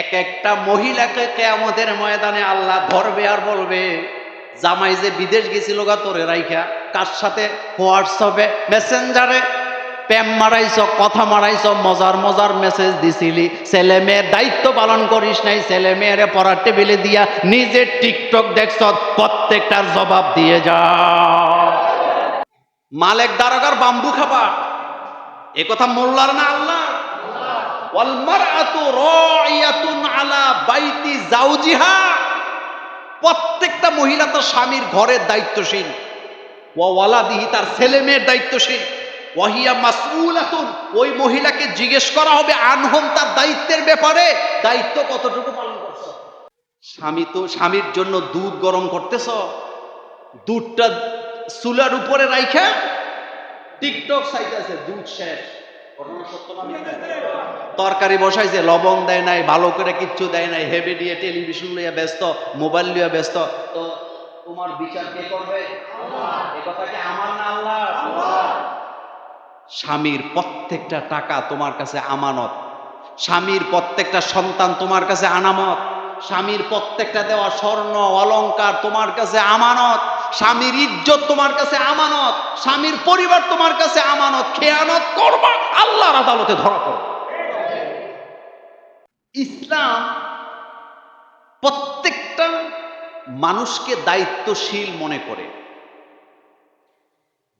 এক একটা মহিলাকে কেয়ামতের ময়দানে আল্লাহ ধরবে আর বলবে, জামাই যে বিদেশ গেছিল গা তোরে রাইখা, কার সাথে হোয়াটসঅ্যাপে, মেসেঞ্জারে প্যাম মারাইছ, কথা মারাইছ, মজার মজার মেসেজ দিছিলি, ছেলে মেয়ের দায়িত্ব পালন করিস নাই, ছেলে মেয়েরে পড়ার টেবিলে দিয়া নিজে টিকটক দেখছ, প্রত্যেকটার জবাব দিয়ে যা। মালেক দারোগার বাম্বু খাবা, এ কথা মোল্লার না আল্লাহ বাইতি প্রত্যেকটা মহিলা তার স্বামীর ঘরের দায়িত্বশীল। ওয়া ওয়ালাদিহি, তার ছেলে মেয়ের দায়িত্বশীল। ওয়াহিয়া মাসউলাতুন, ওই মহিলাকে জিজ্ঞেস করা হবে, আনহম তার দায়িত্বের ব্যাপারে, দায়িত্ব কতটুকু পালন করছ? স্বামী তো, স্বামীর জন্য দুধ গরম করতেছ, দুধটা চুলার উপরে রাইখা, টিকটক চাইতেছে দুধ শেষ। ঘটনা সত্য? তরকারি বসাইছে, লবণ দেয় নাই, ভালো করে কিচ্ছু দেয় নাই হেভি দিয়ে টেলিভিশন লইয়া ব্যস্ত, মোবাইল লইয়া ব্যস্ত। তো তোমার বিচার কে করবে? এ কথা কি আমার না আল্লাহ স্বামীর প্রত্যেকটা টাকা তোমার কাছে আমানত। স্বামীর প্রত্যেকটা সন্তান তোমার কাছে আনামত। স্বামীর প্রত্যেকটা দেওয়া স্বর্ণ অলংকার তোমার কাছে আমানত। স্বামীর ইজ্জত তোমার কাছে আমানত। স্বামীর পরিবার তোমার কাছে আমানত। খেয়ানত করবা, আল্লাহর আদালতে ধরা পড়ো ইসলাম প্রত্যেকটা মানুষকে দায়িত্বশীল মনে করে।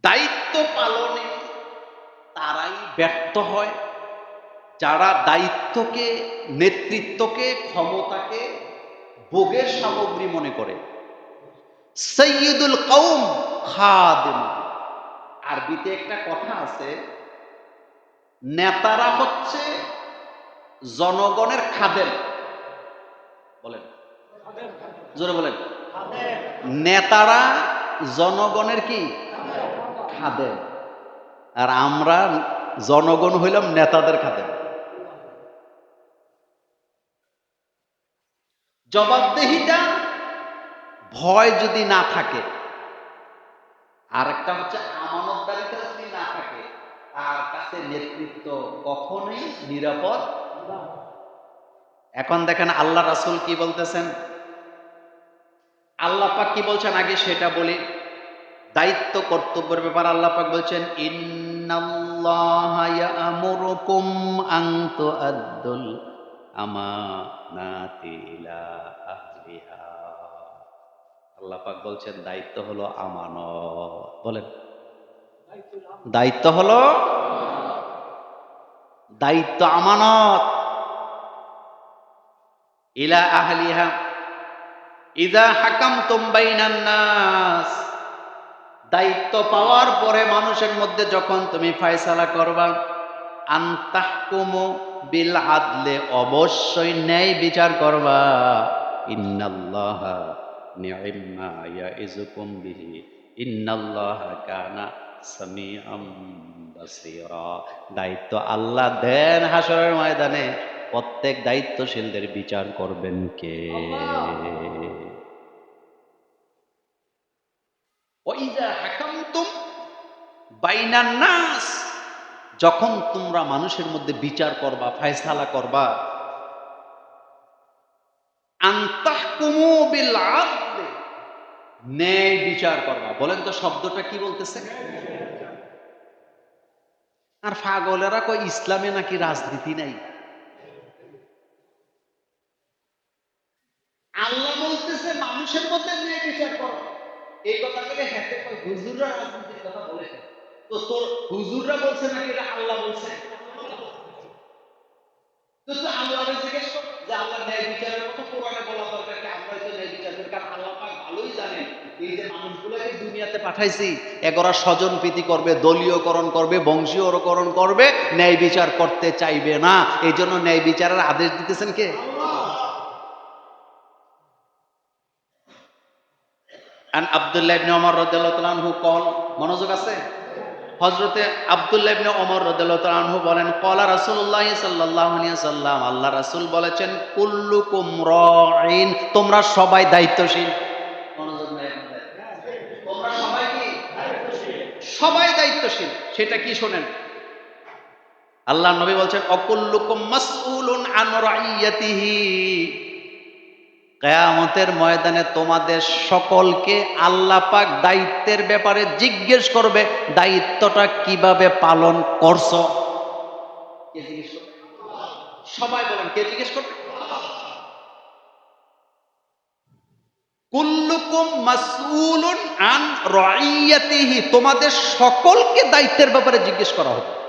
দায়িত্ব পালনে তারাই ব্যর্থ হয়। যারা দায়িত্বকে, নেতৃত্বকে, ক্ষমতাকে ভোগের সামগ্রী মনে করে। সৈয়দুল কৌম খাদেম। আরবিতে একটা কথা আছে, নেতারা হচ্ছে জনগণের খাদেম। বলেন। জোরে বলেন। নেতারা জনগণের কি? খাদেম। আর আমরা জনগণ হইলাম নেতাদের খাদেম। জবাবদেহিতা ভয় যদি না থাকে আর একটা হচ্ছে আমানতদারিতা যদি না থাকে, তার কাছে নেতৃত্ব কখনোই নিরাপদ। এখন দেখেন আল্লাহ রাসূল কি বলতেছেন? আল্লাহ পাক কি বলছেন? আগে সেটা বলি। দায়িত্ব, কর্তব্যের ব্যাপার আল্লাহ পাক বলছেন, ইন্নাল্লাহা আন তুআদ্দুল আমানাতি ইলা আহলিহা। আল্লাহ পাক বলছেন, দায়িত্ব হলো আমানত। বলেন। দায়িত্ব হলো? দায়িত্ব আমানত। ইলা আহলিহা। ইদা হাকাম বাইনান নাস। দায়িত্ব পাওয়ার পরে মানুষের মধ্যে যখন তুমি ফয়সালা করবা, আন্তাহকুমু বিল আদলে অবশ্যই ন্যায় বিচার করবা। ইন্নাল্লাহা নি'ম্মা ইয়াইজুকুম বিহি। ইন্নাল্লাহা কানা সামিআম বাসীরা। দায়িত্ব আল্লাহ দেন হাসরের ময়দানে। প্রত্যেক দায়িত্বশীলদের বিচার করবেন কে? যখন তোমরা মানুষের মধ্যে বিচার করবা, ফয়সালা করবা ন্যায় বিচার করবা। বলেন তো শব্দটা কি বলতেছে? আর পাগলেরা কয়, ইসলামে নাকি রাজনীতি নাই? আল্লাহ বলতেছে, মানুষের মধ্যে ন্যায় বিচার করো। এই কথা বলে হেঁটে কয় হুজুররা রাজনীতির কথা বলেছে তো তোর হুজুররা বলছে নাকি এটা আল্লাহ বলছে? তো তুই আল্লাহরে জিজ্ঞেস কর যে আল্লাহ ন্যায় বিচারের কথা কোরআনে বলা দরকার কি? আমরা তো ন্যায় বিচার করি, কারণ আল্লাহ পাক ভালোই জানেন। এই যে মানুষগুলোকে দুনিয়াতে পাঠাইছি, এগোরা স্বজন প্রীতি করবে, দলীয়করণ করবে, বংশীয়করণ করবে, ন্যায় বিচার করতে চাইবে না। এই জন্য ন্যায় বিচারের আদেশ দিতেছেন কে? আন আব্দুল্লাহ ইবনে ওমর রাদিয়াল্লাহু কল, মনোযোগ আছে? হযরতে আব্দুল্লাহ ইবনে ওমর রাদিয়াল্লাহু বলেন ক্বালা রাসূলুল্লাহ সাল্লাল্লাহু আলাইহি সাল্লাম আল্লাহ রাসূল বলেছেন, কুল্লুকুম তোমরা সবাই দায়িত্বশীল। তোমরা সবাই কি? সবাই দায়িত্বশীল। সেটা কি শোনেন? আল্লাহ নবী বলছেন, অকুল্লুকুম মাসউলুন আন রাইয়াতিহি কেয়ামতের ময়দানে তোমাদের সকলকে আল্লাহ পাক দায়িত্বের ব্যাপারে জিজ্ঞেস করবে, দায়িত্বটা কীভাবে পালন করছ? সবাই বলেন, কে জিজ্ঞেস করবে? তোমাদের সকলকে দায়িত্বের ব্যাপারে জিজ্ঞেস করা হবে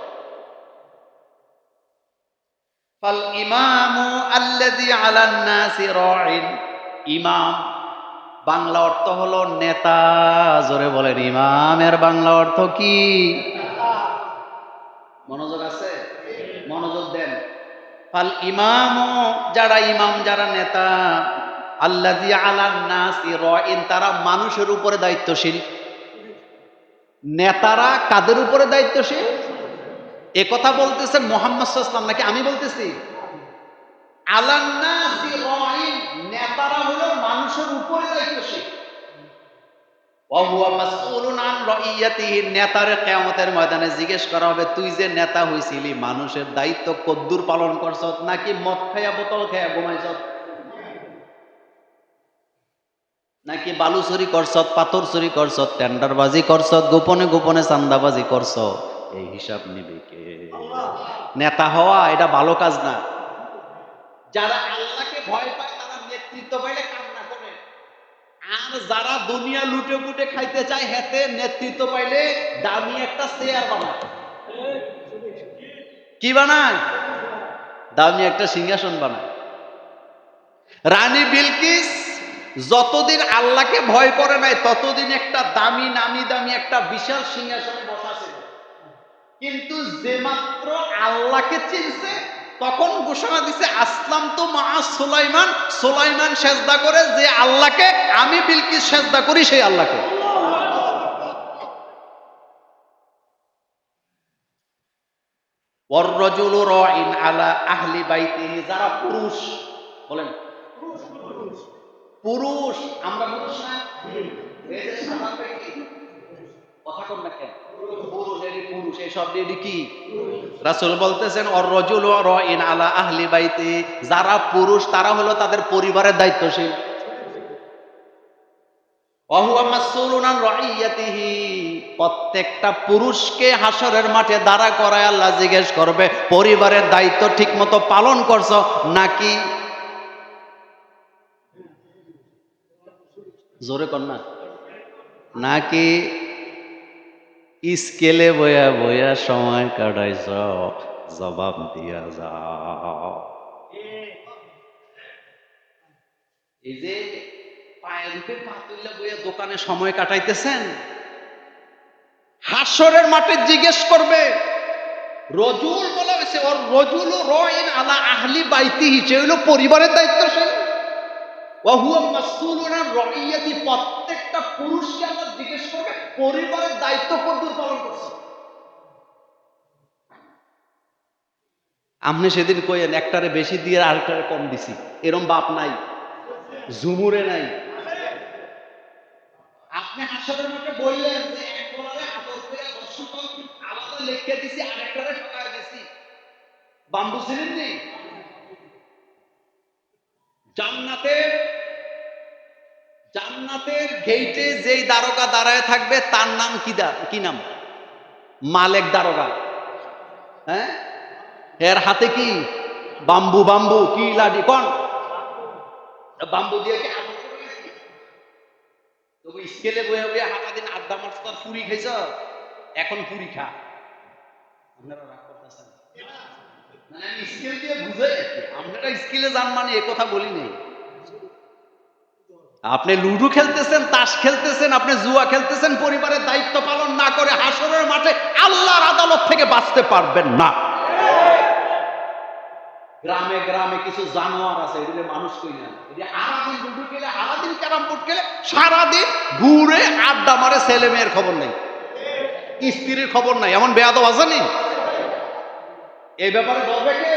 ফাল ইমামু আল্লাযী আলান নাসি ইমাম, বাংলা অর্থ হলো নেতা। জোরে বলেন, ইমামের বাংলা অর্থ কি? মনোযোগ আছে? মনোযোগ দেন। ফাল ইমামু যারা ইমাম, যারা নেতা, আল্লাযী আলান নাসি তারা মানুষের উপরে দায়িত্বশীল। নেতারা কাদের উপরে দায়িত্বশীল? এ কথা বলতেছেন মোহাম্মদ সাল্লাম নাকি আমি বলতেছি? মানুষের ময়দানে জিজ্ঞেস করা হবে, তুই যে নেতা হইছিলি, মানুষের দায়িত্ব কদ্দুর পালন করছ নাকি মদ খায়া বোতল খায়া ঘুমাইছত নাকি বালু চুরি করছত পাথর চুরি করছত টেন্ডারবাজি করছত গোপনে গোপনে চান্দাবাজি করছ এই হিসাব নিবে কে? নেতা হওয়া এটা ভালো কাজ না। যারা আল্লাহকে ভয় পায় তারা নেতৃত্ব পাইলে কান্না করে। আর যারা দুনিয়া লুটে পুটে খাইতে চায় হেতে নেতৃত্ব পাইলে দামি একটা চেয়ার বানায়। কি বানায়? দামি একটা সিংহাসন বানায়। রানী বিলকিস যতদিন আল্লাহকে ভয় করে নাই ততদিন একটা দামি নামি দামি একটা বিশাল সিংহাসন ছিল কিন্তু যে মাত্র আল্লাহকে চিনছে তখন ঘোষণা দিছে আসলাম তো মা সোলাইমান। সোলাইমান সেজদা করে যে আল্লাহকে আমি বিলকিস সেজদা করি সেই আল্লাহকে। আলা আহলি বাইতিহি যারা পুরুষ বলেন। পুরুষ আমরা পুরুষ না? যারা পুরুষ, তারা হলো তাদের পরিবারের দায়িত্বশীল। প্রত্যেকটা পুরুষকে হাসরের মাঠে দাঁড়া করায় আল্লাহ জিজ্ঞেস করবে, পরিবারের দায়িত্ব ঠিক মতো পালন করছ নাকি? জোরে না। নাকি? স্কেলে বয়া বয়া সময় কাটাইছ, জবাব দিয়া যাও। এই যে পায়ের উপরে পা তুললে বইয়া দোকানে সময় কাটাইতেছেন? হাসরের মাঠে জিজ্ঞেস করবে, রজুল বলা হয়েছে ওর রজুল রইন আলা আহলি বাইতি হিসেবে হলো পরিবারের দায়িত্বশীল ওয়াহুয়া মাসউলুন আন রাইয়াতি প্রত্যেকটা পুরুষকে আমরা জিজ্ঞেস করবে, পরিবারের দায়িত্ব পালন করছে? আপনি সেদিন কইেন একটারে বেশি দিয়ে আরেকটারে কম দিছি। এরম বাপ নাই, ঝুমুরে নাই। আপনি বললেন যে বাম্বু ছিলেন নেই জান্নাতের জান্নাতের গেইটে যেই দারোগা দাঁড়ায় থাকবে, তার নাম কি কি নাম? মালেক দারোগা। হ্যাঁ? এর হাতে কি? বাম্বু বাম্বু, কি লাডি, কোন? বাম্বু দিয়ে কি তবু স্কেলে বয়ে বয়ে হাতা দিন, আড্ডা মারছ তার পুরি খাইছ? এখন পুরি খা। আপনারা রাগ করতেছেন? মানে আমি স্কেল দিয়ে কি। আপনারা স্কেলে যান মানে এ কথা বলি নাই। আপনি লুডু খেলতেছেন, তাস খেলতেছেন, আপনি জুয়া খেলতেছেন, পরিবারের দায়িত্ব পালন না করে হাসরের মাঠে আল্লাহর আদালত থেকে বাঁচতে পারবেন না। গ্রামে গ্রামে কিছু জানোয়ার আছে, এগুলো মানুষ কই না এই লুডু খেলে, সারাদিন ক্যারাম বোর্ড খেলে, সারাদিন ঘুরে আড্ডা মারে ছেলে মেয়ের খবর নেই। স্ত্রীর খবর নাই, এমন বেয়াদব আসেনি এই ব্যাপারে বলবে কে?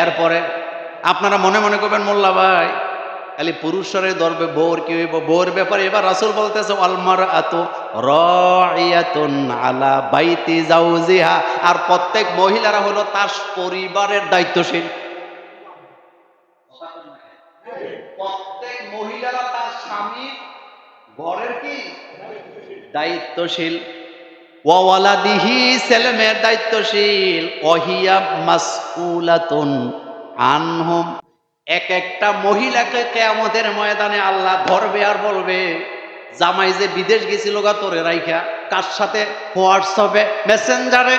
এরপরে আপনারা মনে মনে করবেন, মোল্লা ভাই খালি পুরুষরে ধরবে বউর কি হইব? বউর ব্যাপারে এবার রাসুল বলতেছে অলমার এত আলা বাইতি জাউজিহা আর প্রত্যেক মহিলারা হলো তার পরিবারের দায়িত্বশীল। প্রত্যেক মহিলারা তার স্বামীর ঘরের কি? দায়িত্বশীল। ওয়ালাদিহি ছেলে মেয়ের দায়িত্বশীল ওহিয়া মাসউলাতুন আনহুম। এক একটা মহিলাকে কেয়ামতের ময়দানে আল্লাহ ধরবে আর বলবে, জামাই যে বিদেশ গেছিল গা তোরে রাইখা, কার সাথে হোয়াটসঅ্যাপে, মেসেঞ্জারে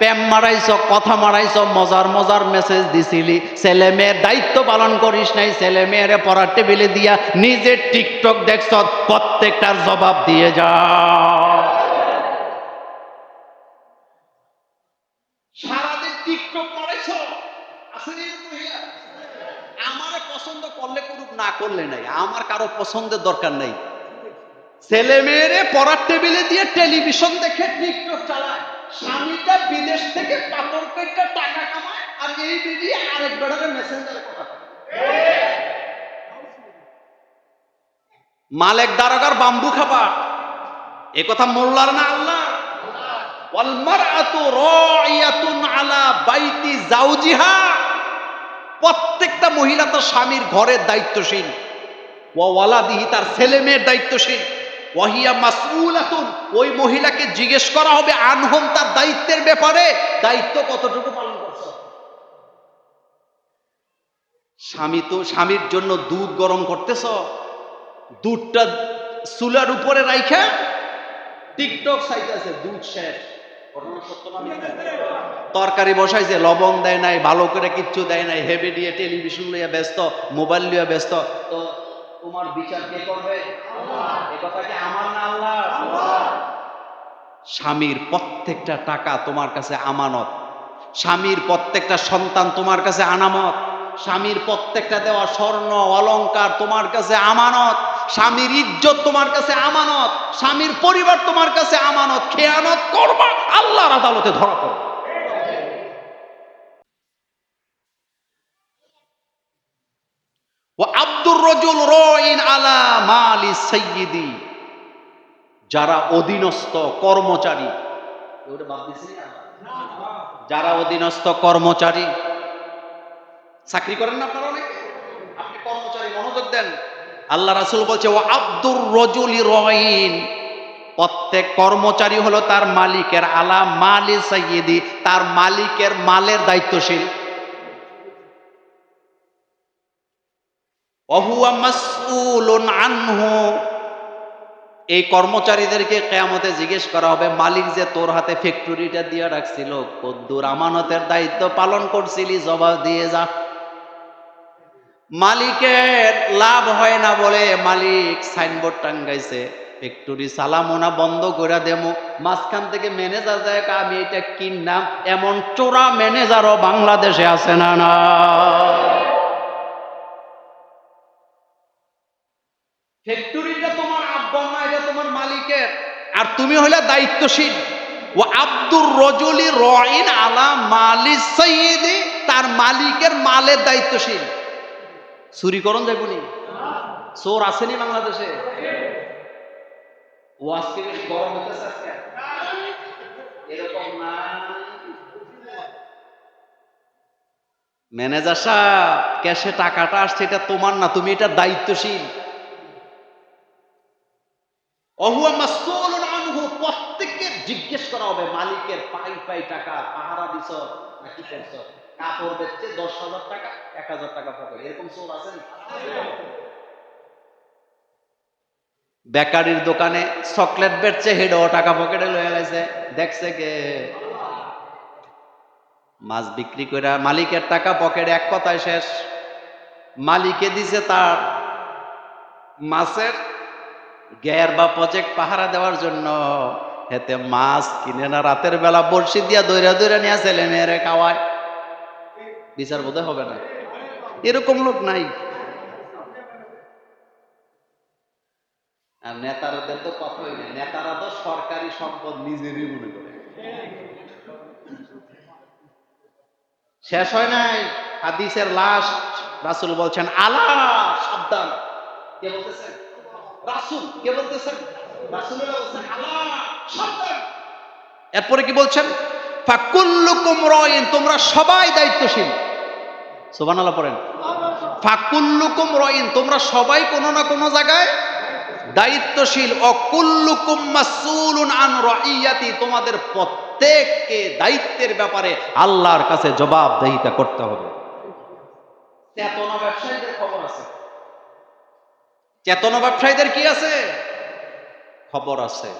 প্যাম মারাইছ, কথা মারাইছ, মজার মজার মেসেজ দিছিলি, ছেলে মেয়ের দায়িত্ব পালন করিস নাই, ছেলে মেয়েরে পড়ার টেবিলে দিয়া নিজে টিকটক দেখছ, প্রত্যেকটার জবাব দিয়ে যা সারাদিন টিকটক মারাইছ আসেনি এরকম মহিলা? আমারে পছন্দ করলে করুক না করলে নাই, আমার কারও পছন্দের দরকার নাই। ছেলে মেয়েরে পড়ার টেবিলে দিয়ে টেলিভিশন দেখে টিকটক চালায়, স্বামীটা বিদেশ থেকে পাপড় পেটটা টাকা কামায়, আর এই বিজি আরেক বেড়ারে মেসেঞ্জারে মালেক দারোগার বাম্বু খাবা এ কথা মোল্লার না আল্লাহ ওয়ালমারআতু রাইয়াতুন আলা বাইতি জাওজিহা প্রত্যেকটা মহিলা তার স্বামীর ঘরের দায়িত্বশীল। ওয়ালাদিহি, তার ছেলে মেয়ের দায়িত্বশীল। ওয়াহিয়া মাসউলাতুন, ওই মহিলাকে জিজ্ঞেস করা হবে আনহম তার দায়িত্বের ব্যাপারে, দায়িত্ব কতটুকু পালন করছ? স্বামী তো, স্বামীর জন্য দুধ গরম করতেছ? দুধটা চুলার উপরে রাইখা, টিকটক চাইতেছে, দুধ শেষ। তরকারি বসাইছে, লবণ দেয় নাই, ভালো করে কিচ্ছু দেয় নাই হেভি দিয়ে টেলিভিশন লইয়া ব্যস্ত মোবাইল লইয়া ব্যস্ত। তো তোমার বিচার কে করবে? এ কথা কি আমার না আল্লাহ স্বামীর প্রত্যেকটা টাকা তোমার কাছে আমানত। স্বামীর প্রত্যেকটা সন্তান তোমার কাছে আনামত। স্বামীর প্রত্যেকটা দেওয়া স্বর্ণ, অলংকার তোমার কাছে আমানত। স্বামীর ইজ্জত তোমার কাছে আমানত, স্বামীর পরিবার তোমার কাছে আমানত, খেয়ানত করবা, আল্লাহর আদালতে ধরা পড়বে ও আব্দুর রজুল রইন আলা মালি সৈয়দি যারা অধীনস্থ কর্মচারী? যারা অধীনস্থ কর্মচারী, চাকরি করেন না আপনারা অনেকে? আপনি কর্মচারী মনোযোগ দেন। আল্লাহ রাসূল বলছে ও আব্দুর রজুলি রহিন প্রত্যেক কর্মচারী হলো তার মালিকের আলা মালি সাইয়্যিদি, তার মালিকের মালের দায়িত্বশীল। অহুয়া মাসউলুন আনহু। এই কর্মচারীদেরকে কেয়ামতে জিজ্ঞেস করা হবে, মালিক যে তোর হাতে ফ্যাক্টরিটা দিয়ে রাখছিল, কদ্দুর আমানতের দায়িত্ব পালন করছিলি, জবাব দিয়ে যা। মালিকের লাভ হয় না বলে মালিক সাইনবোর্ড টাঙ্গাইছে। ফ্যাক্টরি সালামোনা বন্ধ করে দেমো। মাঝখান থেকে ম্যানেজার যায় আমি এটা কিনলাম এমন চোরা ম্যানেজারও বাংলাদেশে আছে না না? ফ্যাক্টরিটা তোমার আব্বা এটা তোমার মালিকের। আর তুমি হলে দায়িত্বশীল। ও আব্দুর রজলি রইন আলা মালি সৈয়দি তার মালিকের মালের দায়িত্বশীল। চুরি করন দেখুনি চোর আসেনি বাংলাদেশে? না ম্যানেজার সাহেব, ক্যাশে টাকাটা আসছে, এটা তোমার না, তুমি এটা দায়িত্বশীল। অহুয়া প্রত্যেককে জিজ্ঞেস করা হবে, মালিকের পাই পাই টাকা, পাহারা দিছ। নাকি করছ কাপড় বেচছে দশ হাজার টাকা, এক হাজার টাকা পকেট। এরকম চোর আছে বেকারির দোকানে চকলেট বেচছে, হেডও টাকা পকেটে লয়ে লাইছে দেখছে কে? মাছ বিক্রি করে মালিকের টাকা পকেটে এক কথায় শেষ। মালিকে দিছে তার মাছের গ্যার বা প্রজেক্ট পাহারা দেওয়ার জন্য। হেতে মাছ কিনে না, রাতের বেলা বড়শি দিয়া দৈরা দৈরা নিয়ে ছেলে মেয়েরে খাওয়ায়। বিচার বোধহয় হবে না। এরকম লোক নাই। আর নেতারাদের তো কথাই নেই। নেতারা তো সরকারি সম্পদ নিজেরই মনে করে। শেষ হয় নাই। হাদিসের লাস্ট রাসূল বলছেন আলা সাবধান। কে বলতেছেন রাসূল, কে বলতেছেন এরপরে কি বলছেন? ফাকুল্লুকুম রাইন তোমরা সবাই দায়িত্বশীল। সুবহানাল্লাহ পড়েন। ফাকুল্লুকুম রাইন তোমরা সবাই কোনো না কোনো জায়গায় দায়িত্বশীল। অকুল্লুকুম মাসউলুন আন রাইয়াতি তোমাদের প্রত্যেককে দায়িত্বের ব্যাপারে আল্লাহর কাছে জবাবদিহিতা করতে হবে। চেতনা ব্যবসায়ীদের খবর আছে। চেতনা ব্যবসায়ীদের কি আছে? খবর আছে।